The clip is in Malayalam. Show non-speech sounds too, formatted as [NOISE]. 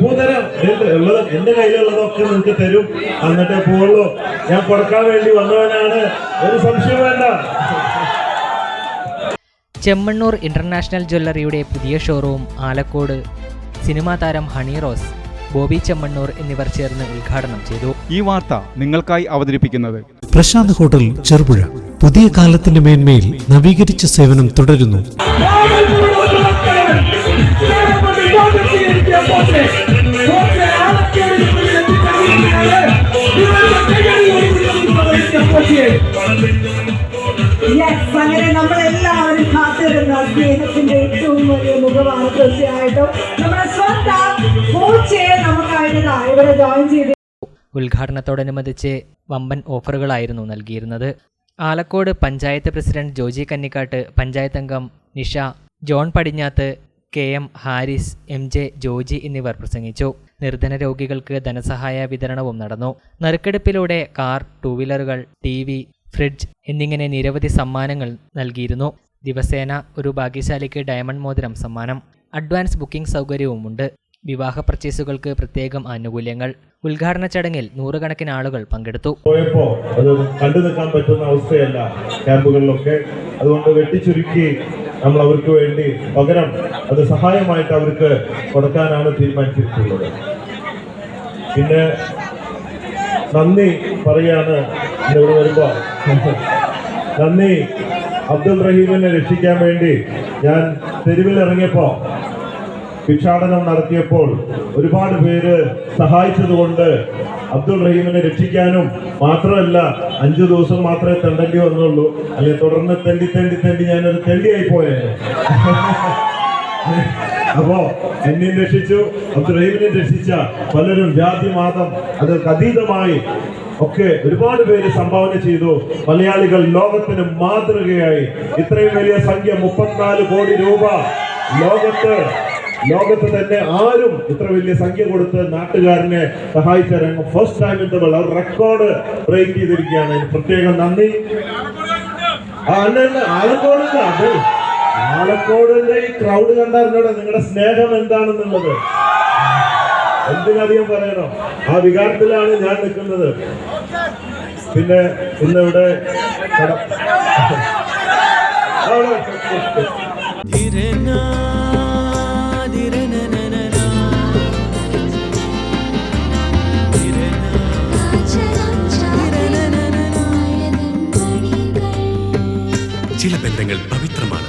പൂതരം ഉള്ളത്? എന്റെ കയ്യിലുള്ളതൊക്കെ നിങ്ങൾക്ക് തരും. എന്നിട്ടേ പോവുള്ളൂ. ഞാൻ കൊടുക്കാൻ വേണ്ടി വന്നവനാണ്. ഒരു സംശയം വേണ്ട. ചെമ്മണ്ണൂർ ഇന്റർനാഷണൽ ജ്വല്ലറിയുടെ പുതിയ ഷോറൂം ആലക്കോട്. സിനിമാ താരം ഹണി റോസ്. ബോബി ചെമ്മണ്ണൂർ എന്നിവർ ചേർന്ന് ഉദ്ഘാടനം ചെയ്തു. ഈ വാർത്ത നിങ്ങൾക്കായി അവതരിപ്പിക്കുന്നത്. പ്രശാന്ത് ഹോട്ടൽ ചെറുപുഴ. പുതിയ കാലത്തിന്റെ മേന്മയിൽ നവീകരിച്ച സേവനം തുടരുന്നു. യെസ് അങ്ങനെ നമ്മളെല്ലാവരും കാത്തിരുന്ന അദ്ദേഹത്തിന്റെ ഏറ്റവും വലിയ മുഖമാണ് തീർച്ചയായിട്ടും നമ്മുടെ സ്വന്തം കോച്ച് നമുക്കായിട്ട് ഇവിടെ ജോയിൻ ചെയ്ത് ഉദ്ഘാടനത്തോടനുബന്ധിച്ച് വമ്പൻ ഓഫറുകളായിരുന്നു നൽകിയിരുന്നത്. ആലക്കോട് പഞ്ചായത്ത് പ്രസിഡന്റ് ജോജി കന്നിക്കാട്ട് പഞ്ചായത്ത് അംഗം Nisha John Padinjathu K M Haris M J Joji എന്നിവർ പ്രസംഗിച്ചു. നിർധന രോഗികൾക്ക് ധനസഹായ വിതരണവും നടന്നു. നറുക്കെടുപ്പിലൂടെ കാർ ടൂ വീലറുകൾ ടി വി ഫ്രിഡ്ജ് എന്നിങ്ങനെ നിരവധി സമ്മാനങ്ങൾ നൽകിയിരുന്നു. ദിവസേന ഒരു ഭാഗ്യശാലിക്ക് ഡയമണ്ട് മോതിരം സമ്മാനം. അഡ്വാൻസ് ബുക്കിംഗ് സൗകര്യവുമുണ്ട്. വിവാഹ പർച്ചേസുകൾക്ക് പ്രത്യേകം ആനുകൂല്യങ്ങൾ. ഉദ്ഘാടന ചടങ്ങിൽ നൂറുകണക്കിന് ആളുകൾ പങ്കെടുത്തു. പോയപ്പോ അത് കണ്ടു നിൽക്കാൻ പറ്റുന്ന അവസ്ഥയല്ല ക്യാമ്പുകളിലൊക്കെ. അതുകൊണ്ട് വെട്ടിച്ചുരുക്കി നമ്മൾ അവർക്ക് വേണ്ടി പകരം അത് സഹായമായിട്ട് അവർക്ക് കൊടുക്കാനാണ് തീരുമാനിച്ചിട്ടുള്ളത്. പിന്നെ നന്ദി പറയാണ് [LAUGHS] നന്ദി. അബ്ദുൾ റഹീമിനെ രക്ഷിക്കാൻ വേണ്ടി ഞാൻ തെരുവിലിറങ്ങിയപ്പോ ഭിക്ഷാടനം നടത്തിയപ്പോൾ ഒരുപാട് പേര് സഹായിച്ചതുകൊണ്ട് അബ്ദുൾ റഹീമിനെ രക്ഷിക്കാനും മാത്രമല്ല അഞ്ചു ദിവസം മാത്രമേ തെണ്ടേണ്ടി വന്നുള്ളൂ. അല്ലെങ്കിൽ തുടർന്ന് തെണ്ടി തെണ്ടി തെണ്ടി ഞാനൊരു തെണ്ടിയായി പോയേ [LAUGHS] അപ്പോ എന്നെയും രക്ഷിച്ചു അബ്ദുറഹീമിനെയും റഹീമിനെ രക്ഷിച്ച പലരും ജാതി മാതം അതൊക്കെ അതീതമായി ഒക്കെ ഒരുപാട് പേര് സംഭാവന ചെയ്തു. മലയാളികൾ ലോകത്തിന് മാതൃകയായി. ഇത്രയും വലിയ സംഖ്യ മുപ്പത്തിനാല് കോടി രൂപ. ലോകത്ത് ലോകത്ത് തന്നെ ആരും ഇത്ര വലിയ സംഖ്യ കൊടുത്ത് നാട്ടുകാരനെ സഹായിച്ച രംഗം first time in the record break ചെയ്തിരിക്കുകയാണ്. പ്രത്യേകം നന്ദി. ആ, അല്ല, അല്ല, ആളുകൾ ആലക്കോടിന്റെ ഈ ക്രൗഡ് കണ്ടാരുന്നോടെ നിങ്ങളുടെ സ്നേഹം എന്താണെന്നുള്ളത്? എന്തിനധികം പറയണോ? ആ വികാരത്തിലാണ് ഞാൻ നിൽക്കുന്നത്. പിന്നെ ഇന്ന് ഇവിടെ ചില ബന്ധങ്ങൾ പവിത്രമാണ്.